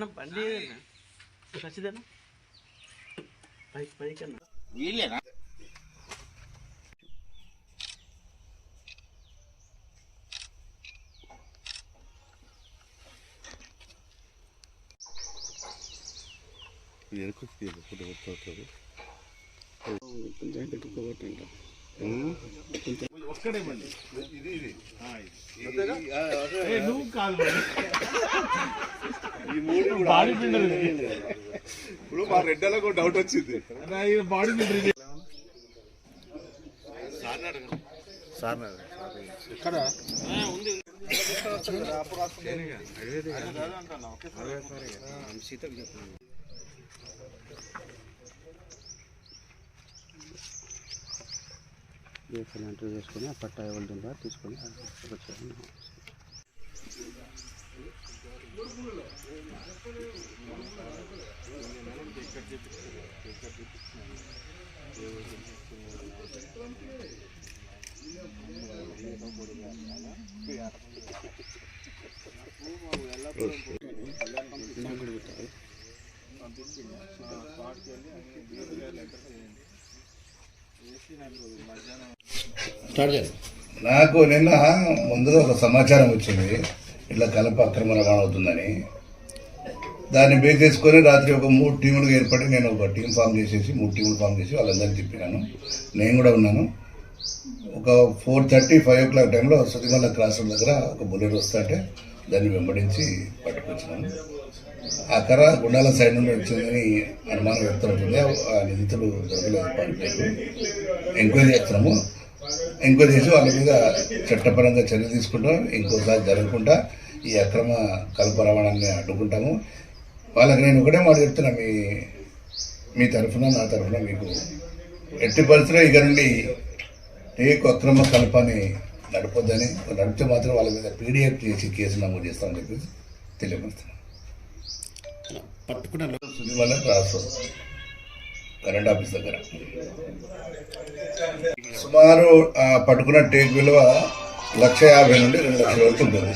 అన్న బండి ఖచ్చితంగా పైకి పైకి అన్న. వీళ్ళేనా? కొంచెం గట్టుకోబట్టండి నువ్వు కాదు బాడీ బిల్డర్ ఇప్పుడు మా రెడ్డలకు డౌట్ వచ్చింది. బాడీ బిల్డర్ ఎంటర్ చేసుకొని ఆ పట్టా ఎవరిదో తీసుకొని వచ్చాను నాకు నిన్న ముందుగా ఒక సమాచారం వచ్చింది. ఇట్లా కలప అక్రమణ అవుతుందని. దాన్ని బేస్ చేసుకొని రాత్రి ఒక మూడు టీములు ఏర్పడి నేను ఒక టీం ఫామ్ చేసేసి మూడు టీములు ఫామ్ చేసి వాళ్ళందరికీ చెప్పినాను. నేను కూడా ఉన్నాను. ఒక four thirty five o'clock టైంలో సతిమల్ల క్రాస్ దగ్గర ఒక బుల్లెట్ వస్తుంటే దాన్ని వెంబడించి పట్టుకొచ్చినాను. ఆ కర్ర గుండాల సైడ్ నుండి వచ్చిందని అనుమానం వ్యక్తమవుతుంది ఆ నిందితులు దొరకలేదు. పారిపోయారు ఎంక్వైరీ చేస్తున్నాము. ఎంక్వైరీ చేసి వాళ్ళ మీద చట్టపరంగా చర్య తీసుకుంటాం. ఇంకోసారి జరగకుండా ఈ అక్రమ కల్ప రవాణాన్ని అడ్డుకుంటాము. వాళ్ళకి నేను ఒకటే మాట చెప్తున్నా మీ మీ తరఫున నా తరఫున మీకు ఎట్టి పరిస్థితుల్లో ఇక నుండి టేకు అక్రమ కల్పాన్ని నడపొద్దని నడిపితే మాత్రం వాళ్ళ మీద పీడిఎఫ్ చేసి కేసు నమోదు చేస్తామని చెప్పేసి తెలియపరుస్తున్నాను. పట్టుకున్న సుదిమల్ల క్రాస్ కరెంట్ ఆఫీస్ దగ్గర. సుమారు పట్టుకున్న టేక్ విలువ లక్ష యాభై నుండి రెండు లక్షల వరకు ఉంటుంది.